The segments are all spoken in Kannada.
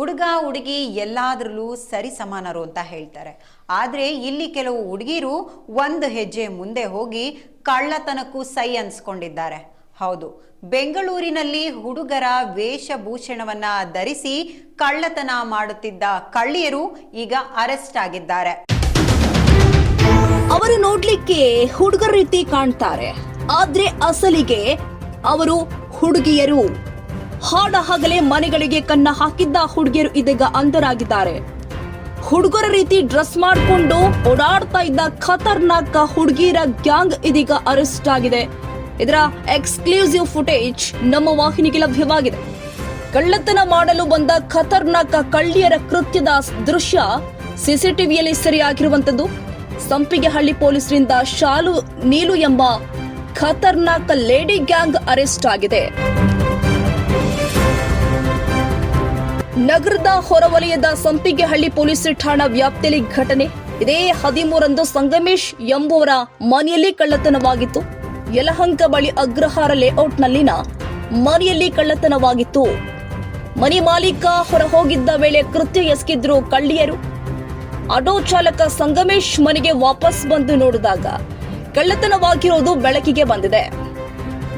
ಹುಡುಗ ಹುಡುಗಿ ಎಲ್ಲಾದ್ರಲ್ಲೂ ಸರಿ ಸಮಾನರು ಅಂತ ಹೇಳ್ತಾರೆ. ಆದರೆ ಇಲ್ಲಿ ಕೆಲವು ಹುಡುಗಿರು ಒಂದು ಹೆಜ್ಜೆ ಮುಂದೆ ಹೋಗಿ ಕಳ್ಳತನಕ್ಕೂ ಸೈ ಅನ್ಸ್ಕೊಂಡಿದ್ದಾರೆ. ಹೌದು, ಬೆಂಗಳೂರಿನಲ್ಲಿ ಹುಡುಗರ ವೇಷಭೂಷಣವನ್ನ ಧರಿಸಿ ಕಳ್ಳತನ ಮಾಡುತ್ತಿದ್ದ ಕಳ್ಳಿಯರು ಈಗ ಅರೆಸ್ಟ್ ಆಗಿದ್ದಾರೆ. ಅವರು ನೋಡ್ಲಿಕ್ಕೆ ಹುಡುಗರ ರೀತಿ ಕಾಣ್ತಾರೆ. ಆದ್ರೆ ಅಸಲಿಗೆ ಅವರು ಹುಡುಗಿಯರು. ಹಾಡ ಹಗಲೇ ಮನೆಗಳಿಗೆ ಕನ್ನ ಹಾಕಿದ್ದ ಹುಡುಗಿಯರು ಇದೀಗ ಅಂಧರಾಗಿದ್ದಾರೆ. ಹುಡುಗರ ರೀತಿ ಡ್ರೆಸ್ ಮಾಡಿಕೊಂಡು ಓಡಾಡ್ತಾ ಇದ್ದ ಖತರ್ನಾಕ್ ಹುಡುಗಿಯರ ಗ್ಯಾಂಗ್ ಇದೀಗ ಅರೆಸ್ಟ್ ಆಗಿದೆ. ಇದರ ಎಕ್ಸ್ಕ್ಲೂಸಿವ್ ಫುಟೇಜ್ ನಮ್ಮ ವಾಹಿನಿಗೆ ಲಭ್ಯವಾಗಿದೆ. ಕಳ್ಳತನ ಮಾಡಲು ಬಂದ ಖತರ್ನಾಕ್ ಕಳ್ಳಿಯರ ಕೃತ್ಯದ ದೃಶ್ಯ ಸಿಸಿಟಿವಿಯಲ್ಲಿ ಸೆರೆಯಾಗಿರುವಂತದ್ದು ಸಂಪಿಗೆಹಳ್ಳಿ ಪೊಲೀಸರಿಂದ ಶಾಲು ನೀಲು ಎಂಬ ಖತರ್ನಾಕ್ ಲೇಡಿ ಗ್ಯಾಂಗ್ ಅರೆಸ್ಟ್ ಆಗಿದೆ. ನಗರದ ಹೊರವಲಯದ ಸಂಪಿಗೆಹಳ್ಳಿ ಪೊಲೀಸ್ ಠಾಣಾ ವ್ಯಾಪ್ತಿಯಲ್ಲಿ ಘಟನೆ. ಇದೇ ಹದಿಮೂರಂದು ಸಂಗಮೇಶ್ ಎಂಬುವರ ಮನೆಯಲ್ಲಿ ಕಳ್ಳತನವಾಗಿತ್ತು. ಯಲಹಂಕ ಬಳಿ ಅಗ್ರಹಾರ ಲೇಔಟ್ನಲ್ಲಿನ ಮನೆಯಲ್ಲಿ ಕಳ್ಳತನವಾಗಿತ್ತು. ಮನೆ ಮಾಲೀಕ ಹೊರ ಹೋಗಿದ್ದ ವೇಳೆ ಕೃತ್ಯ ಎಸಗಿದ್ರು ಕಳ್ಳಿಯರು. ಆಟೋ ಚಾಲಕ ಸಂಗಮೇಶ್ ಮನೆಗೆ ವಾಪಸ್ ಬಂದು ನೋಡಿದಾಗ ಕಳ್ಳತನವಾಗಿರೋದು ಬೆಳಕಿಗೆ ಬಂದಿದೆ.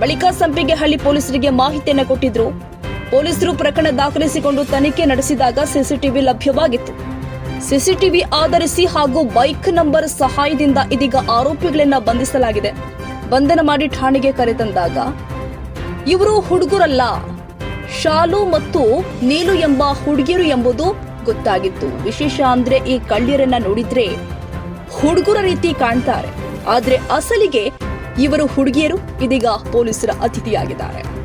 ಬಳಿಕ ಸಂಪಿಗೆಹಳ್ಳಿ ಪೊಲೀಸರಿಗೆ ಮಾಹಿತಿಯನ್ನು ಕೊಟ್ಟಿದ್ರು. ಪೊಲೀಸರು ಪ್ರಕರಣ ದಾಖಲಿಸಿಕೊಂಡು ತನಿಖೆ ನಡೆಸಿದಾಗ ಸಿಸಿಟಿವಿ ಲಭ್ಯವಾಗಿತ್ತು. ಸಿಸಿಟಿವಿ ಆಧರಿಸಿ ಹಾಗೂ ಬೈಕ್ ನಂಬರ್ ಸಹಾಯದಿಂದ ಇದೀಗ ಆರೋಪಿಗಳನ್ನ ಬಂಧಿಸಲಾಗಿದೆ. ಬಂಧನ ಮಾಡಿ ಠಾಣೆಗೆ ಕರೆತಂದಾಗ, ಇವರು ಹುಡುಗರಲ್ಲ, ಶಾಲು ಮತ್ತು ನೀಲು ಎಂಬ ಹುಡುಗಿಯರು ಎಂಬುದು ಗೊತ್ತಾಗಿತ್ತು. ವಿಶೇಷ ಅಂದ್ರೆ ಈ ಕಳ್ಳಿಯರನ್ನ ನೋಡಿದ್ರೆ ಹುಡುಗರ ರೀತಿ ಕಾಣ್ತಾರೆ. ಆದ್ರೆ ಅಸಲಿಗೆ ಇವರು ಹುಡುಗಿಯರು, ಇದೀಗ ಪೊಲೀಸರ ಅತಿಥಿಯಾಗಿದ್ದಾರೆ.